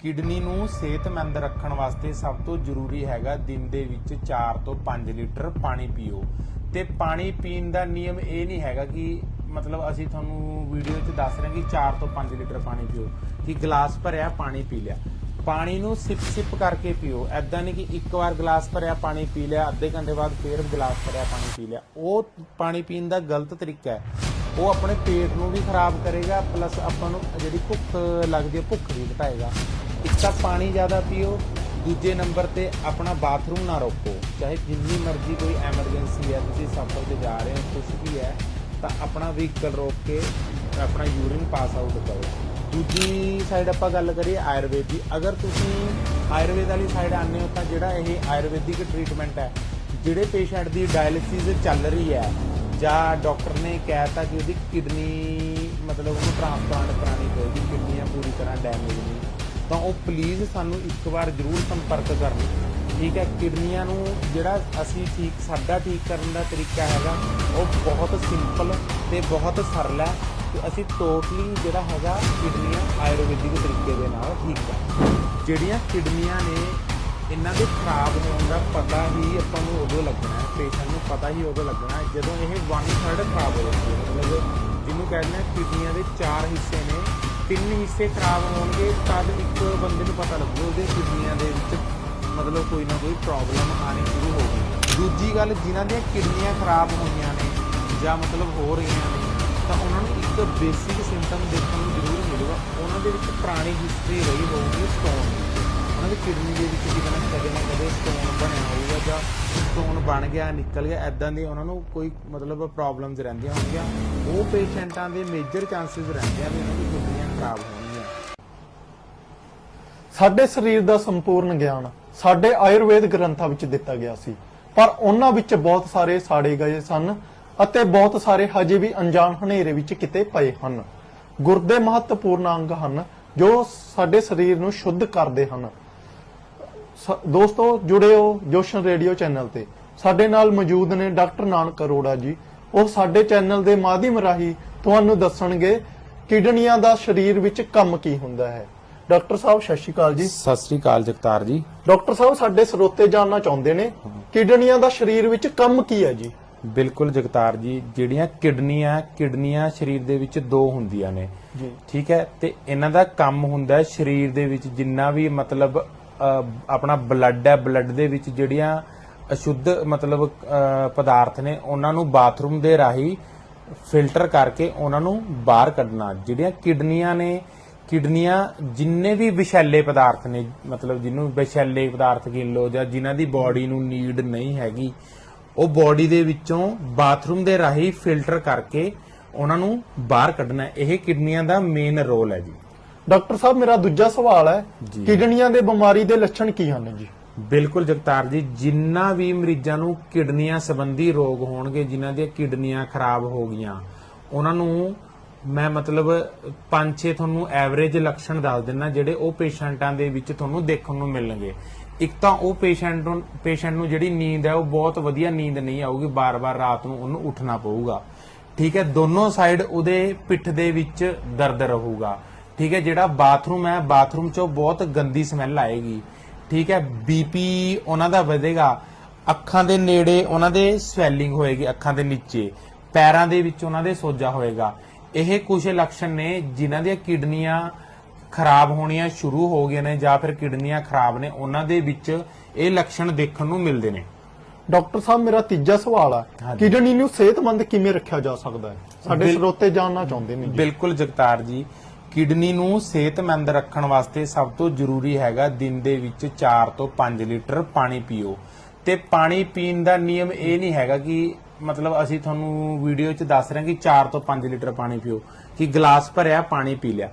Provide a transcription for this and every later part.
Kidney ਨੂੰ ਸਿਹਤਮੰਦ ਰੱਖਣ ਵਾਸਤੇ ਸਭ ਤੋਂ ਜ਼ਰੂਰੀ ਹੈਗਾ ਦਿਨ ਦੇ ਵਿੱਚ 4 ਤੋਂ 5 ਲੀਟਰ ਪਾਣੀ ਪੀਓ। ਤੇ ਪਾਣੀ ਪੀਣ ਦਾ ਨਿਯਮ ਇਹ ਨਹੀਂ ਹੈਗਾ ਕਿ ਮਤਲਬ ਅਸੀਂ ਤੁਹਾਨੂੰ ਵੀਡੀਓ 'ਚ ਦੱਸ ਰਹੇ ਹਾਂ ਕਿ 4 ਤੋਂ 5 ਲੀਟਰ ਪਾਣੀ ਪੀਓ, ਕਿ ਗਲਾਸ ਭਰਿਆ ਪਾਣੀ ਪੀ ਲਿਆ। ਪਾਣੀ ਨੂੰ ਸਿਪ ਸਿਪ ਕਰਕੇ ਪੀਓ। ਐਦਾਂ ਨਹੀਂ ਕਿ ਇੱਕ ਵਾਰ ਗਲਾਸ ਭਰਿਆ ਪਾਣੀ ਪੀ ਲਿਆ, ਅੱਧੇ ਘੰਟੇ ਬਾਅਦ ਫੇਰ ਗਲਾਸ ਭਰਿਆ ਪਾਣੀ ਪੀ ਲਿਆ। ਉਹ ਪਾਣੀ ਪੀਣ ਦਾ ਗਲਤ ਤਰੀਕਾ ਹੈ। ਉਹ ਆਪਣੇ ਪੇਟ ਨੂੰ ਵੀ ਖਰਾਬ ਕਰੇਗਾ, ਪਲੱਸ ਆਪਾਂ ਨੂੰ ਜਿਹੜੀ ਭੁੱਖ ਲੱਗਦੀ ਹੈ, ਭੁੱਖ ਵੀ ਘਟਾਏਗਾ। ਇੱਕ ਤਾਂ ਪਾਣੀ ਜ਼ਿਆਦਾ ਪੀਓ, ਦੂਜੇ ਨੰਬਰ ਤੇ ਆਪਣਾ ਬਾਥਰੂਮ ਨਾ ਰੋਕੋ। ਚਾਹੇ ਜਿੰਨੀ ਮਰਜ਼ੀ ਕੋਈ ਐਮਰਜੈਂਸੀ ਹੈ, ਤੁਸੀਂ ਸਫ਼ਰ ਤੇ ਜਾ ਰਹੇ ਹੋ ਕੁਝ ਵੀ ਹੈ, ਤਾਂ ਆਪਣਾ ਵਹੀਕਲ ਰੋਕ ਕੇ ਆਪਣਾ ਯੂਰਿਨ ਪਾਸ ਆਊਟ ਕਰੋ। ਦੂਜੀ ਸਾਈਡ ਆਪਾਂ ਗੱਲ ਕਰੀਏ ਆਯੁਰਵੇਦ ਦੀ। ਅਗਰ ਤੁਸੀਂ ਆਯੁਰਵੇਦ ਵਾਲੀ ਸਾਈਡ ਆਉਂਦੇ ਹੋ, ਤਾਂ ਜਿਹੜਾ ਇਹ ਆਯੁਰਵੈਦਿਕ ਟ੍ਰੀਟਮੈਂਟ ਹੈ, ਜਿਹੜੇ ਪੇਸ਼ੈਂਟ ਦੀ ਡਾਇਲਿਸਿਸ ਚੱਲ ਰਹੀ ਹੈ, ਜਾਂ ਡਾਕਟਰ ਨੇ ਕਹਿਤਾ ਕਿ ਉਹਦੀ ਕਿਡਨੀ ਮਤਲਬ ਉਹਨੂੰ ਟ੍ਰਾਂਸਪਲਾਂਟ ਕਰਾਉਣੀ ਪਏਗੀ, ਕਿਡਨੀਆਂ ਪੂਰੀ ਤਰ੍ਹਾਂ ਡੈਮੇਜ ਨਹੀਂ। ਤਾਂ ਉਹ ਪਲੀਜ਼ ਸਾਨੂੰ ਇੱਕ ਵਾਰ ਜ਼ਰੂਰ ਸੰਪਰਕ ਕਰਨ। ਠੀਕ ਹੈ, ਕਿਡਨੀਆਂ ਨੂੰ ਜਿਹੜਾ ਅਸੀਂ ਠੀਕ, ਸਾਡਾ ਠੀਕ ਕਰਨ ਦਾ ਤਰੀਕਾ ਹੈਗਾ, ਉਹ ਬਹੁਤ ਸਿੰਪਲ ਤੇ ਬਹੁਤ ਸਰਲ ਹੈ ਕਿ ਅਸੀਂ ਟੋਟਲੀ ਜਿਹੜਾ ਹੈਗਾ ਕਿਡਨੀਆਂ ਆਯੁਰਵੈਦਿਕ ਤਰੀਕੇ ਦੇ ਨਾਲ ਠੀਕ ਕਰ ਜਿਹੜੀਆਂ ਕਿਡਨੀਆਂ ਨੇ, ਇਹਨਾਂ ਦੇ ਖਰਾਬ ਹੋਣ ਦਾ ਪਤਾ ਹੀ ਆਪਾਂ ਨੂੰ ਉਦੋਂ ਲੱਗਣਾ ਹੈ ਪੇਸ਼ੈਂਟ ਨੂੰ ਪਤਾ ਹੀ ਉਦੋਂ ਲੱਗਣਾ ਜਦੋਂ ਇਹ 1/3 ਖਰਾਬ ਹੋ ਜਾਂਦੀ ਹੈ। ਮਤਲਬ ਜਿਹਨੂੰ ਕਹਿੰਦੇ ਆ ਕਿਡਨੀਆਂ ਦੇ ਚਾਰ ਹਿੱਸੇ ਨੇ ਤਿੰਨ ਹਿੱਸੇ ਖਰਾਬ ਹੋਣਗੇ, ਤਦ ਇੱਕ ਬੰਦੇ ਨੂੰ ਪਤਾ ਲੱਗੂ ਉਹਦੇ ਕਿਡਨੀਆਂ ਦੇ ਵਿੱਚ ਮਤਲਬ ਕੋਈ ਨਾ ਕੋਈ ਪ੍ਰੋਬਲਮ ਆਣੀ ਸ਼ੁਰੂ ਹੋ ਗਈ। ਦੂਜੀ ਗੱਲ, ਜਿਨ੍ਹਾਂ ਦੀਆਂ ਕਿਡਨੀਆਂ ਖਰਾਬ ਹੋਈਆਂ ਨੇ ਜਾਂ ਮਤਲਬ ਹੋ ਰਹੀਆਂ ਨੇ, ਤਾਂ ਉਹਨਾਂ ਨੂੰ ਇੱਕ ਬੇਸਿਕ ਸਿੰਪਟਮ ਦੇਖਣ ਨੂੰ ਜ਼ਰੂਰ ਮਿਲੂਗਾ। ਉਹਨਾਂ ਦੇ ਵਿੱਚ ਪੁਰਾਣੀ ਹਿਸਟਰੀ ਰਹੀ ਹੋਊਗੀ ਸਟੋਨ ਉਹਨਾਂ ਦੀ ਕਿਡਨੀ ਦੇ ਵਿੱਚ ਕਿਤੇ ਨਾ ਕਦੇ ਨਾ ਕਦੇ ਸਟੋਨ ਬਣਿਆ ਹੋਊਗਾ ਜਾਂ ਸਟੋਨ ਬਣ ਗਿਆ, ਨਿਕਲ ਗਿਆ ਐਦਾਂ ਦੀ ਉਹਨਾਂ ਨੂੰ ਕੋਈ ਮਤਲਬ ਪ੍ਰੋਬਲਮਸ ਰਹਿੰਦੀਆਂ ਹੋਣਗੀਆਂ। ਉਹ ਪੇਸ਼ੈਂਟਾਂ ਦੇ ਮੇਜਰ ਚਾਂਸਸ ਰਹਿੰਦੇ ਆ ਵੀ ਉਹਨਾਂ ਦੀ ਖਰਾਬ ਹੋਣਗੀਆਂ। ਸਾਡੇ ਸਰੀਰ ਦਾ ਸੰਪੂਰਨ ਗਿਆਨ ਸਾਡੇ ਆਯੁਰਵੇਦ ਗ੍ਰੰਥਾਂ ਵਿੱਚ ਦਿੱਤਾ ਗਿਆ ਸੀ। ਪਰ ਉਹਨਾਂ ਵਿੱਚ ਬਹੁਤ ਸਾਰੇ ਸਾੜੇ ਗਏ ਸਨ ਅਤੇ ਬਹੁਤ ਸਾਰੇ ਹਜੇ ਵੀ ਅਣਜਾਣ ਹਨੇਰੇ ਵਿੱਚ ਕਿਤੇ ਪਏ ਹਨ। ਗੁਰਦੇ ਮਹੱਤਵਪੂਰਨ ਅੰਗ ਹਨ ਜੋ ਸਾਡੇ ਸਰੀਰ ਨੂੰ ਸ਼ੁੱਧ ਕਰਦੇ ਹਨ। ਸ- ਦੋਸਤੋ, ਜੁੜਿਓ ਜੋਸ਼ਨ ਰੇਡੀਓ ਚੈਨਲ ਤੇ। ਸਾਡੇ ਨਾਲ ਮੌਜੂਦ ਨੇ ਡਾਕਟਰ ਨਾਨਕ ਅਰੋੜਾ ਜੀ। ਉਹ ਸਾਡੇ ਚੈਨਲ ਦੇ ਮਾਧਿਅਮ ਰਾਹੀਂ ਤੁਹਾਨੂੰ ਦੱਸਣਗੇ ਕਿਡਨੀਆਂ ਦਾ ਸਰੀਰ ਵਿੱਚ ਕੰਮ ਕੀ ਹੁੰਦਾ ਹੈ? ਡਾਕਟਰ ਸਾਹਿਬ ਸਤਿ ਸ਼੍ਰੀ ਅਕਾਲ ਜੀ। ਸਤਿ ਸ੍ਰੀ ਅਕਾਲ ਜਗਤਾਰ ਜੀ। ਡਾਕਟਰ ਸਾਹਿਬ ਸਾਡੇ ਸਰੋਤੇ ਜਾਨਣਾ ਚਾਹੁੰਦੇ ਨੇ ਕਿਡਨੀਆਂ ਦਾ ਸਰੀਰ ਵਿੱਚ ਕੰਮ ਕੀ ਹੈ ਜੀ? ਬਿਲਕੁਲ ਜਗਤਾਰ ਜੀ ਜਿਹੜੀਆਂ ਕਿਡਨੀਆਂ ਕਿਡਨੀਆਂ ਸਰੀਰ ਦੇ ਵਿੱਚ ਦੋ ਹੁੰਦੀਆਂ ਨੇ। ਜੀ। ਠੀਕ ਹੈ ਤੇ ਇਹਨਾਂ ਦਾ ਕੰਮ ਹੁੰਦਾ ਹੈ ਸਰੀਰ ਦੇ ਵਿੱਚ ਜਿੰਨਾ ਵੀ ਮਤਲਬ ਆਪਣਾ ਬਲੱਡ ਹੈ ਬਲੱਡ ਦੇ ਵਿੱਚ ਜਿਹੜੀਆਂ ਅਸ਼ੁੱਧ ਮਤਲਬ ਪਦਾਰਥ ਨੇ ਉਹਨਾਂ ਨੂੰ ਬਾਥਰੂਮ ਦੇ ਰਾਹੀਂ ਫਿਲਟਰ ਕਰਕੇ ਉਹਨਾਂ ਨੂੰ ਬਾਹਰ ਕੱਢਣਾ ਜਿਹੜੀਆਂ ਕਿਡਨੀਆਂ ਨੇ ਕਿਡਨੀਆਂ ਜਿੰਨੇ ਵੀ ਵਿਸ਼ੈਲੇ ਪਦਾਰਥ ਨੇ ਮਤਲਬ ਜਿਹਨੂੰ ਵਿਸ਼ੈਲੇ ਪਦਾਰਥ ਗਿਣ ਲਓ ਜਾਂ ਜਿਨ੍ਹਾਂ ਦੀ ਬਾਡੀ ਨੂੰ ਨੀਡ ਨਹੀਂ ਹੈਗੀ ਉਹ ਬਾਡੀ ਦੇ ਵਿੱਚੋਂ ਬਾਥਰੂਮ ਦੇ ਰਾਹੀਂ ਫਿਲਟਰ ਕਰਕੇ ਉਹਨਾਂ ਨੂੰ ਬਾਹਰ ਕੱਢਣਾ। ਇਹ ਕਿਡਨੀਆਂ ਦਾ ਮੇਨ ਰੋਲ ਹੈ ਜੀ ਡਾਕਟਰ ਸਾਹਿਬ ਮੇਰਾ ਦੂਜਾ ਸਵਾਲ ਹੈ। ਕਿਡਨੀਆਂ ਦੇ ਬਿਮਾਰੀ ਦੇ ਲੱਛਣ ਕੀ ਹਨ ਜੀ ਬਿਲਕੁਲ ਜਗਤਾਰ ਜੀ, ਜਿੰਨਾ ਵੀ ਮਰੀਜ਼ਾਂ ਨੂੰ ਕਿਡਨੀਆਂ ਸੰਬੰਧੀ ਰੋਗ ਹੋਣਗੇ, ਜਿਨ੍ਹਾਂ ਦੀਆਂ ਕਿਡਨੀਆਂ ਖਰਾਬ ਹੋ ਗਈਆਂ, ਉਹਨਾਂ ਨੂੰ ਮੈਂ ਮਤਲਬ 5-6 ਤੁਹਾਨੂੰ ਐਵਰੇਜ ਲੱਛਣ ਦੱਸ ਦਿੰਨਾ, ਜਿਹੜੇ ਉਹ ਪੇਸ਼ੈਂਟਾਂ ਦੇ ਵਿੱਚ ਤੁਹਾਨੂੰ ਦੇਖਣ ਨੂੰ ਮਿਲਣਗੇ। ਇੱਕ ਤਾਂ ਉਹ ਪੇਸ਼ੈਂਟ ਨੂੰ ਪੇਸ਼ੈਂਟ ਨੂੰ ਜਿਹੜੀ ਨੀਂਦ ਹੈ, ਉਹ ਬਹੁਤ ਵਧੀਆ ਨੀਂਦ ਨਹੀਂ ਆਊਗੀ, ਬਾਰ-ਬਾਰ ਰਾਤ ਨੂੰ ਉਹਨੂੰ ਉੱਠਣਾ ਪਊਗਾ। ਠੀਕ ਹੈ, ਦੋਨੋਂ ਸਾਈਡ ਉਹਦੇ ਪਿੱਠ ਦੇ ਵਿੱਚ ਦਰਦ ਰਹੂਗਾ। ਠੀਕ ਹੈ, ਜਿਹੜਾ ਬਾਥਰੂਮ ਹੈ, ਬਾਥਰੂਮ 'ਚੋਂ ਬਹੁਤ ਗੰਦੀ ਸਮੈਲ ਆਏਗੀ। ਠੀਕ ਹੈ ਬੀਪੀ ਉਹਨਾਂ ਦਾ ਵਧੇਗਾ। ਅੱਖਾਂ ਦੇ ਨੇੜੇ ਉਹਨਾਂ ਦੇ ਸਵੈਲਿੰਗ ਹੋਏਗੀ ਅੱਖਾਂ ਦੇ ਨੀਚੇ। ਪੈਰਾਂ ਦੇ ਵਿੱਚ ਉਹਨਾਂ ਦੇ ਸੋਜਾ ਹੋਏਗਾ। ਇਹ ਕੁਝ ਲੱਛਣ ਨੇ ਜਿਨ੍ਹਾਂ ਦੀਆਂ ਕਿਡਨੀਆਂ ਖਰਾਬ ਹੋਣੀਆਂ ਸ਼ੁਰੂ ਹੋ ਗਈਆਂ ਨੇ ਜਾਂ ਫਿਰ ਕਿਡਨੀਆਂ ਖਰਾਬ ਨੇ ਉਹਨਾਂ ਦੇ ਵਿੱਚ ਇਹ ਲੱਛਣ ਦੇਖਣ ਨੂੰ ਮਿਲਦੇ ਨੇ। ਡਾਕਟਰ ਸਾਹਿਬ ਮੇਰਾ ਤੀਜਾ ਸਵਾਲ ਹਾਂਜੀ। ਕਿਡਨੀ ਨੂੰ ਸਿਹਤਮੰਦ ਕਿਵੇਂ ਰੱਖਿਆ ਜਾ ਸਕਦਾ ਹੈ? ਸਾਡੇ ਸਰੋਤੇ ਜਾਨਣਾ ਚਾਹੁੰਦੇ ਨੇ ਬਿਲਕੁਲ ਜਗਤਾਰ ਜੀ। ਕਿਡਨੀ ਨੂੰ ਸਿਹਤਮੰਦ ਰੱਖਣ ਵਾਸਤੇ ਸਭ ਤੋਂ ਜ਼ਰੂਰੀ ਹੈਗਾ ਦਿਨ ਦੇ ਵਿੱਚ 4 ਤੋਂ 5 ਲੀਟਰ ਪਾਣੀ ਪੀਓ। ਤੇ ਪਾਣੀ ਪੀਣ ਦਾ ਨਿਯਮ ਇਹ ਨਹੀਂ ਹੈਗਾ ਕਿ ਮਤਲਬ ਅਸੀਂ ਤੁਹਾਨੂੰ ਵੀਡੀਓ 'ਚ ਦੱਸ ਰਹੇ ਹਾਂ ਕਿ 4 ਤੋਂ 5 ਲੀਟਰ ਪਾਣੀ ਪੀਓ, ਕਿ ਗਲਾਸ ਭਰਿਆ ਪਾਣੀ ਪੀ ਲਿਆ।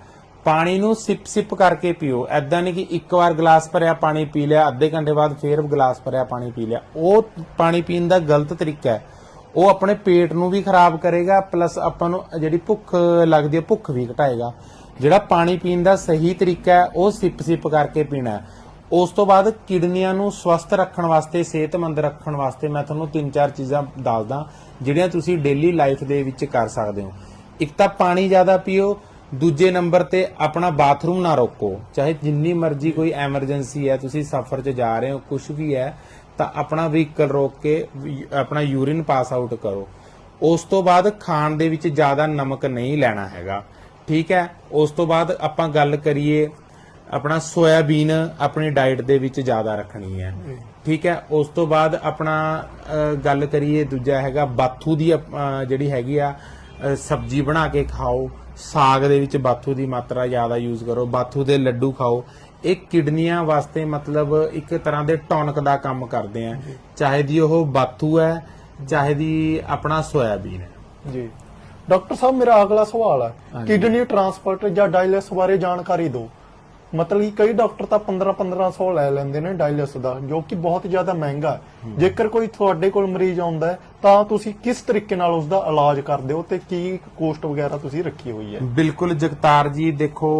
ਪਾਣੀ ਨੂੰ ਸਿਪ ਸਿਪ ਕਰਕੇ ਪੀਓ ਐਦਾਂ ਨਹੀਂ ਕਿ ਇੱਕ ਵਾਰ ਗਲਾਸ ਭਰਿਆ ਪਾਣੀ ਪੀ ਲਿਆ, ਅੱਧੇ ਘੰਟੇ ਬਾਅਦ ਫੇਰ ਗਲਾਸ ਭਰਿਆ ਪਾਣੀ ਪੀ ਲਿਆ। ਉਹ ਪਾਣੀ ਪੀਣ ਦਾ ਗਲਤ ਤਰੀਕਾ ਹੈ। ਉਹ ਆਪਣੇ ਪੇਟ ਨੂੰ ਵੀ ਖਰਾਬ ਕਰੇਗਾ, ਪਲੱਸ ਆਪਾਂ ਨੂੰ ਜਿਹੜੀ ਭੁੱਖ ਲੱਗਦੀ ਹੈ, ਭੁੱਖ ਵੀ ਘਟਾਏਗਾ। ਜਿਹੜਾ ਪਾਣੀ ਪੀਣ ਦਾ ਸਹੀ ਤਰੀਕਾ ਹੈ, ਉਹ ਸਿਪ ਸਿਪ ਕਰਕੇ ਪੀਣਾ ਉਸ ਤੋਂ ਬਾਅਦ ਕਿਡਨੀਆਂ ਨੂੰ ਸਵਸਥ ਰੱਖਣ ਵਾਸਤੇ, ਸਿਹਤਮੰਦ ਰੱਖਣ ਵਾਸਤੇ ਮੈਂ ਤੁਹਾਨੂੰ ਤਿੰਨ ਚਾਰ ਚੀਜ਼ਾਂ ਦੱਸਦਾ, ਜਿਹੜੀਆਂ ਤੁਸੀਂ ਡੇਲੀ ਲਾਈਫ ਦੇ ਵਿੱਚ ਕਰ ਸਕਦੇ ਹੋ। ਇੱਕ ਤਾਂ ਪਾਣੀ ਜ਼ਿਆਦਾ ਪੀਓ, ਦੂਜੇ ਨੰਬਰ ਤੇ ਆਪਣਾ ਬਾਥਰੂਮ ਨਾ ਰੋਕੋ। ਚਾਹੇ ਜਿੰਨੀ ਮਰਜ਼ੀ ਕੋਈ ਐਮਰਜੈਂਸੀ ਹੈ, ਤੁਸੀਂ ਸਫ਼ਰ 'ਚ ਜਾ ਰਹੇ ਹੋ ਕੁਝ ਵੀ ਹੈ, ਤਾਂ ਆਪਣਾ ਵਹੀਕਲ ਰੋਕ ਕੇ ਆਪਣਾ ਯੂਰਿਨ ਪਾਸ ਆਊਟ ਕਰੋ। ਉਸ ਤੋਂ ਬਾਅਦ ਖਾਣ ਦੇ ਵਿੱਚ ਜ਼ਿਆਦਾ ਨਮਕ ਨਹੀਂ ਲੈਣਾ ਹੈਗਾ। ਠੀਕ ਹੈ? ਉਸ ਤੋਂ ਬਾਅਦ ਆਪਾਂ ਗੱਲ ਕਰੀਏ ਆਪਣਾ ਸੋਇਆਬੀਨ ਆਪਣੀ ਡਾਈਟ ਦੇ ਵਿੱਚ ਜ਼ਿਆਦਾ ਰੱਖਣੀ ਹੈ। ਠੀਕ ਹੈ? ਉਸ ਤੋਂ ਬਾਅਦ ਆਪਣਾ ਗੱਲ ਕਰੀਏ ਦੂਜਾ ਹੈਗਾ ਬਾਥੂ ਦੀ ਜਿਹੜੀ ਹੈਗੀ ਆ ਸਬਜ਼ੀ ਬਣਾ ਕੇ ਖਾਓ। ਸਾਗ ਦੇ ਵਿੱਚ ਬਾਥੂ ਦੀ ਮਾਤਰਾ ਜ਼ਿਆਦਾ ਯੂਜ਼ ਕਰੋ। ਬਾਥੂ ਦੇ ਲੱਡੂ ਖਾਓ। ਇਹ ਕਿਡਨੀਆਂ ਵਾਸਤੇ ਮਤਲਬ ਇੱਕ ਤਰ੍ਹਾਂ ਦੇ ਟੌਨਕ ਦਾ ਕੰਮ ਕਰਦੇ ਆ। ਚਾਹੇ ਦੀ ਉਹ ਬਾਥੂ ਹੈ ਚਾਹੇ ਦੀ ਆਪਣਾ ਸੋਇਆਬੀਨ ਹੈ। ਜੀ। ਡਾਕਟਰ ਸਾਹਿਬ ਮੇਰਾ ਅਗਲਾ ਸਵਾਲ ਹੈ। ਕਿਡਨੀ ਟ੍ਰਾਂਸਪੋਰਟ ਜਾਂ ਡਾਇਲਿਸ ਬਾਰੇ ਜਾਣਕਾਰੀ ਦਿਓ। ਮਤਲਬ ਕਿ ਕਈ ਡਾਕਟਰ ਤਾਂ 15 1500 ਲੈ ਲੈਂਦੇ ਨੇ ਡਾਇਲਿਸ ਦਾ ਜੋ ਕਿ ਬਹੁਤ ਜ਼ਿਆਦਾ ਮਹਿੰਗਾ ਹੈ। ਜੇਕਰ ਕੋਈ ਤੁਹਾਡੇ ਕੋਲ ਮਰੀਜ਼ ਆਉਂਦਾ ਹੈ ਤਾਂ ਤੁਸੀਂ ਕਿਸ ਤਰੀਕੇ ਨਾਲ ਉਸ ਦਾ ਇਲਾਜ ਕਰਦੇ ਹੋ ਤੇ ਕੀ ਕੋਸਟ ਵਗੈਰਾ ਤੁਸੀਂ ਰੱਖੀ ਹੋਈ ਹੈ? ਬਿਲਕੁਲ ਜਗਤਾਰ ਜੀ ਦੇਖੋ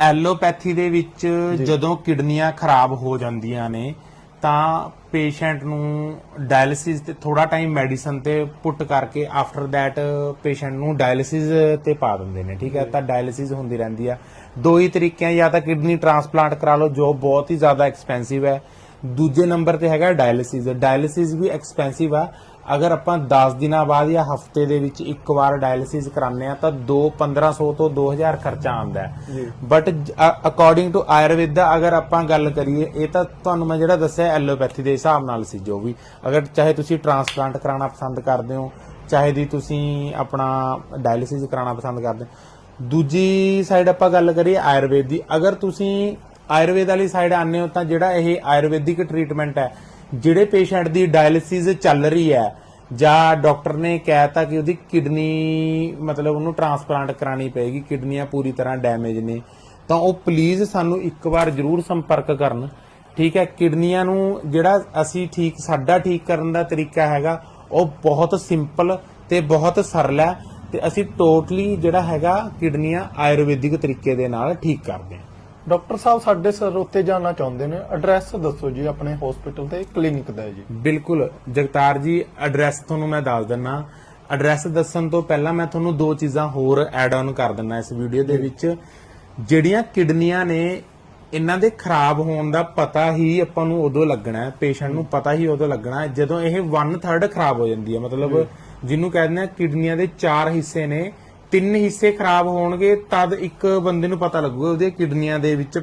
ਐਲੋਪੈਥੀ ਦੇ ਵਿੱਚ ਜਦੋਂ ਕਿਡਨੀਆਂ ਖਰਾਬ ਹੋ ਜਾਂਦੀਆਂ ਨੇ ਤਾਂ ਪੇਸ਼ੈਂਟ ਨੂੰ ਡਾਇਲਿਸਿਸ ਤੇ ਥੋੜਾ ਟਾਈਮ ਮੈਡੀਸਨ ਤੇ ਪੁੱਟ ਕਰਕੇ ਆਫਟਰ ਥੈਟ ਪੇਸ਼ੈਂਟ ਨੂੰ ਡਾਇਲਿਸਿਸ ਤੇ ਪਾ ਦਿੰਦੇ ਨੇ ਠੀਕ ਹੈ? ਤਾਂ ਡਾਇਲਿਸਿਸ ਹੁੰਦੀ ਰਹਿੰਦੀ ਆ। ਦੋ ਹੀ ਤਰੀਕੇ ਆ ਜਾਂ ਤਾਂ ਕਿਡਨੀ ਟ੍ਰਾਂਸਪਲਾਂਟ ਕਰਾ ਲਓ ਜੋ ਬਹੁਤ ਹੀ ਜ਼ਿਆਦਾ ਐਕਸਪੈਂਸਿਵ ਹੈ। ਦੂਜੇ ਨੰਬਰ ਤੇ ਹੈਗਾ ਡਾਇਲਿਸਿਸ ਡਾਇਲਿਸਿਸ ਵੀ ਐਕਸਪੈਂਸਿਵ ਆ। ਅਗਰ ਆਪਾਂ 10 ਦਿਨਾਂ ਬਾਅਦ ਜਾਂ ਹਫ਼ਤੇ ਦੇ ਵਿੱਚ ਇੱਕ ਵਾਰ ਡਾਇਲਿਸਿਸ ਕਰਾਉਂਦੇ ਆ ਤਾਂ 2 1500 ਤੋਂ 2000 ਖਰਚਾ ਆਉਂਦਾ ਹੈ। ਬਟ ਅਕੋਰਡਿੰਗ ਟੂ ਆਯੁਰਵੇਦਾ ਅਗਰ ਆਪਾਂ ਗੱਲ ਕਰੀਏ ਇਹ ਤਾਂ ਤੁਹਾਨੂੰ ਮੈਂ ਜਿਹੜਾ ਦੱਸਿਆ ਐਲੋਪੈਥੀ ਦੇ ਹਿਸਾਬ ਨਾਲ ਸੀ ਜੋ ਵੀ। ਅਗਰ ਚਾਹੇ ਤੁਸੀਂ ਟ੍ਰਾਂਸਪਲਾਂਟ ਕਰਾਉਣਾ ਪਸੰਦ ਕਰਦੇ ਹੋ ਚਾਹੇ ਦੀ ਤੁਸੀਂ ਆਪਣਾ ਡਾਇਲਿਸਿਸ ਕਰਾਉਣਾ ਪਸੰਦ ਕਰਦੇ ਦੂਜੀ ਸਾਈਡ ਆਪਾਂ ਗੱਲ ਕਰੀਏ ਆਯੁਰਵੇਦ ਦੀ। ਅਗਰ ਤੁਸੀਂ ਆਯੁਰਵੇਦ ਵਾਲੀ ਸਾਈਡ ਆਨੇ ਹੋ ਤਾਂ ਜਿਹੜਾ ਇਹ ਆਯੁਰਵੈਦਿਕ ਟ੍ਰੀਟਮੈਂਟ ਹੈ, ਜਿਹੜੇ ਪੇਸ਼ੈਂਟ ਦੀ ਡਾਇਲਿਸਿਸ ਚੱਲ ਰਹੀ ਹੈ, ਜਾਂ ਡਾਕਟਰ ਨੇ ਕਹਿਤਾ ਕਿ ਉਹਦੀ ਕਿਡਨੀ, ਮਤਲਬ ਉਹਨੂੰ ਟ੍ਰਾਂਸਪਲਾਂਟ ਕਰਾਣੀ ਪਏਗੀ, ਕਿਡਨੀਆਂ ਪੂਰੀ ਤਰ੍ਹਾਂ ਡੈਮੇਜ ਨੇ, ਤਾਂ ਉਹ ਪਲੀਜ਼ ਸਾਨੂੰ ਇੱਕ ਵਾਰ ਜ਼ਰੂਰ ਸੰਪਰਕ ਕਰਨ। ਠੀਕ ਹੈ, ਕਿਡਨੀਆਂ ਨੂੰ ਜਿਹੜਾ ਅਸੀਂ ਠੀਕ, ਸਾਡਾ ਠੀਕ ਕਰਨ ਦਾ ਤਰੀਕਾ ਹੈਗਾ, ਉਹ ਬਹੁਤ ਸਿੰਪਲ ਤੇ ਬਹੁਤ ਸਰਲ ਹੈ, ਤੇ ਅਸੀਂ ਟੋਟਲੀ ਜਿਹੜਾ ਹੈਗਾ ਕਿਡਨੀਆਂ ਆਯੁਰਵੈਦਿਕ ਤਰੀਕੇ ਦੇ ਨਾਲ ਠੀਕ ਕਰਦੇ ਹਾਂ। ਡਾਕਟਰ ਸਾਹਿਬ ਸਾਡੇ ਸਰ ਉੱਤੇ ਜਾਣਾ ਚਾਹੁੰਦੇ ਨੇ। ਐਡਰੈਸ ਦੱਸੋ ਜੀ ਆਪਣੇ ਹਸਪੀਟਲ ਤੇ ਕਲੀਨਿਕ ਦਾ ਜੀ। ਬਿਲਕੁਲ। ਜਗਤਾਰ ਜੀ ਐਡਰੈਸ ਤੁਹਾਨੂੰ ਮੈਂ ਦੱਸ ਦਿੰਨਾ। ਐਡਰੈਸ ਦੱਸਣ ਤੋਂ ਪਹਿਲਾਂ ਮੈਂ ਤੁਹਾਨੂੰ ਦੋ ਚੀਜ਼ਾਂ ਹੋਰ ਐਡ ਆਨ ਕਰ ਦਿੰਨਾ ਇਸ ਵੀਡੀਓ ਦੇ ਵਿੱਚ। ਜਿਹੜੀਆਂ ਕਿਡਨੀਆਂ ਨੇ ਇਹਨਾਂ ਦੇ ਖਰਾਬ ਹੋਣ ਦਾ ਪਤਾ ਹੀ ਆਪਾਂ ਨੂੰ ਉਦੋਂ ਲੱਗਣਾ ਹੈ। ਪੇਸ਼ੈਂਟ ਨੂੰ ਪਤਾ ਹੀ ਉਦੋਂ ਲੱਗਣਾ ਹੈ ਜਦੋਂ ਇਹ 1/3 ਖਰਾਬ ਹੋ ਜਾਂਦੀ ਹੈ। ਮਤਲਬ ਜਿਹਨੂੰ ਕਹਿੰਦੇ ਆ ਕਿਡਨੀਆਂ ਦੇ ਚਾਰ ਹਿੱਸੇ ਨੇ ਤਿੰਨ ਹਿੱਸੇ ਖਰਾਬ ਹੋਣਗੇ, ਤਦ ਇੱਕ ਬੰਦੇ ਨੂੰ ਪਤਾ ਲੱਗੂਗਾ ਉਹਦੀਆਂ ਕਿਡਨੀਆਂ ਦੇ ਵਿੱਚ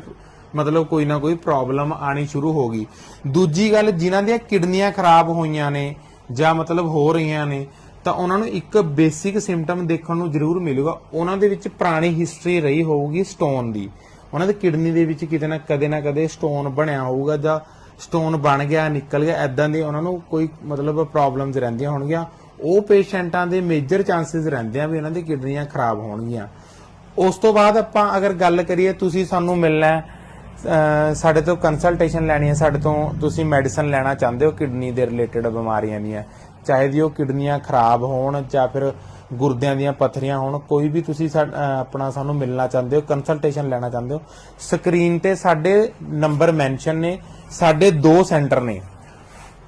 ਮਤਲਬ ਕੋਈ ਨਾ ਕੋਈ ਪ੍ਰੋਬਲਮ ਆਣੀ ਸ਼ੁਰੂ ਹੋ ਗਈ। ਦੂਜੀ ਗੱਲ, ਜਿਨ੍ਹਾਂ ਦੀਆਂ ਕਿਡਨੀਆਂ ਖਰਾਬ ਹੋਈਆਂ ਨੇ ਜਾਂ ਮਤਲਬ ਹੋ ਰਹੀਆਂ ਨੇ, ਤਾਂ ਉਹਨਾਂ ਨੂੰ ਇੱਕ ਬੇਸਿਕ ਸਿੰਪਟਮ ਦੇਖਣ ਨੂੰ ਜ਼ਰੂਰ ਮਿਲੂਗਾ। ਉਹਨਾਂ ਦੇ ਵਿੱਚ ਪੁਰਾਣੀ ਹਿਸਟਰੀ ਰਹੀ ਹੋਊਗੀ ਸਟੋਨ ਦੀ। ਉਹਨਾਂ ਦੇ ਕਿਡਨੀ ਦੇ ਵਿੱਚ ਕਿਤੇ ਨਾ ਕਦੇ ਨਾ ਕਦੇ ਸਟੋਨ ਬਣਿਆ ਹੋਊਗਾ ਜਾਂ ਸਟੋਨ ਬਣ ਗਿਆ, ਨਿਕਲ ਗਿਆ ਐਦਾਂ ਦੀ ਉਹਨਾਂ ਨੂੰ ਕੋਈ ਮਤਲਬ ਪ੍ਰੋਬਲਮਸ ਰਹਿੰਦੀਆਂ ਹੋਣਗੀਆਂ। ਉਹ ਪੇਸ਼ੈਂਟਾਂ ਦੇ ਮੇਜਰ ਚਾਂਸਸ ਰਹਿੰਦੇ ਆ ਵੀ ਉਹਨਾਂ ਦੀ ਕਿਡਨੀਆਂ ਖਰਾਬ ਹੋਣਗੀਆਂ। ਉਸ ਤੋਂ ਬਾਅਦ ਆਪਾਂ ਅਗਰ ਗੱਲ ਕਰੀਏ, ਤੁਸੀਂ ਸਾਨੂੰ ਮਿਲਣਾ ਸਾਡੇ ਤੋਂ ਕੰਸਲਟੇਸ਼ਨ ਲੈਣੀ ਹੈ, ਸਾਡੇ ਤੋਂ ਤੁਸੀਂ ਮੈਡੀਸਨ ਲੈਣਾ ਚਾਹੁੰਦੇ ਹੋ ਕਿਡਨੀ ਦੇ ਰਿਲੇਟਡ ਬਿਮਾਰੀਆਂ ਦੀਆਂ, ਚਾਹੇ ਦੀ ਉਹ ਕਿਡਨੀਆਂ ਖਰਾਬ ਹੋਣ ਜਾਂ ਫਿਰ ਗੁਰਦਿਆਂ ਦੀਆਂ ਪੱਥਰੀਆਂ ਹੋਣ, ਕੋਈ ਵੀ ਤੁਸੀਂ ਸਾ- ਆਪਣਾ ਸਾਨੂੰ ਮਿਲਣਾ ਚਾਹੁੰਦੇ ਹੋ ਕੰਸਲਟੇਸ਼ਨ ਲੈਣਾ ਚਾਹੁੰਦੇ ਹੋ ਸਕਰੀਨ ਤੇ ਸਾਡੇ ਨੰਬਰ ਮੈਂਸ਼ਨ ਨੇ, ਸਾਡੇ ਦੋ ਸੈਂਟਰ ਨੇ।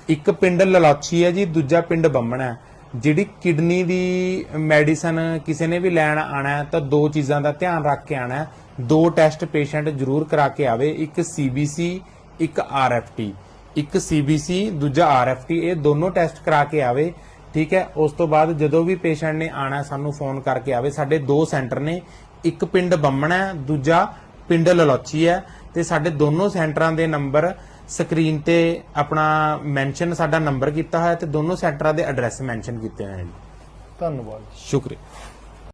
ਇੱਕ ਪਿੰਡ ਲਲਾਚੀ ਹੈ ਜੀ, ਦੂਜਾ ਪਿੰਡ ਬੰਮਣਾ ਹੈ। ਜਿਹੜੀ ਕਿਡਨੀ ਦੀ ਮੈਡੀਸਨ ਕਿਸੇ ਨੇ ਵੀ ਲੈਣ ਆਣਾ ਤਾਂ ਦੋ ਚੀਜ਼ਾਂ ਦਾ ਧਿਆਨ ਰੱਖ ਕੇ ਆਣਾ ਦੋ ਟੈਸਟ ਪੇਸ਼ੈਂਟ ਜ਼ਰੂਰ ਕਰਾ ਕੇ ਆਵੇ, ਇੱਕ ਸੀਬੀਸੀ ਇੱਕ ਆਰਐਫਟੀ ਇੱਕ ਸੀਬੀਸੀ ਦੂਜਾ ਆਰਐਫਟੀ ਇਹ ਦੋਨੋਂ ਟੈਸਟ ਕਰਾ ਕੇ ਆਵੇ, ਠੀਕ ਹੈ? ਉਸ ਤੋਂ ਬਾਅਦ ਜਦੋਂ ਵੀ ਪੇਸ਼ੈਂਟ ਨੇ ਆਣਾ ਸਾਨੂੰ ਫੋਨ ਕਰਕੇ ਆਵੇ, ਸਾਡੇ ਦੋ ਸੈਂਟਰ ਨੇ, ਇੱਕ ਪਿੰਡ ਬੰਮਣਾ ਹੈ, ਦੂਜਾ ਪਿੰਡ ਲਲੋਚੀ ਹੈ, ਤੇ ਸਾਡੇ ਦੋਨੋਂ ਸੈਂਟਰਾਂ ਦੇ ਨੰਬਰ ਸਕਰੀਨ ਤੇ ਆਪਣਾ ਮੈਂਸ਼ਨ ਸਾਡਾ ਨੰਬਰ ਕੀਤਾ ਹੋਇਆ ਤੇ ਦੋਨੋਂ ਸੈਂਟਰਾਂ ਦੇ ਐਡਰੈਸ ਮੈਂਸ਼ਨ ਕੀਤੇ ਹੋਏ ਨੇ ਜੀ। ਧੰਨਵਾਦ। ਸ਼ੁਕਰੀਆ।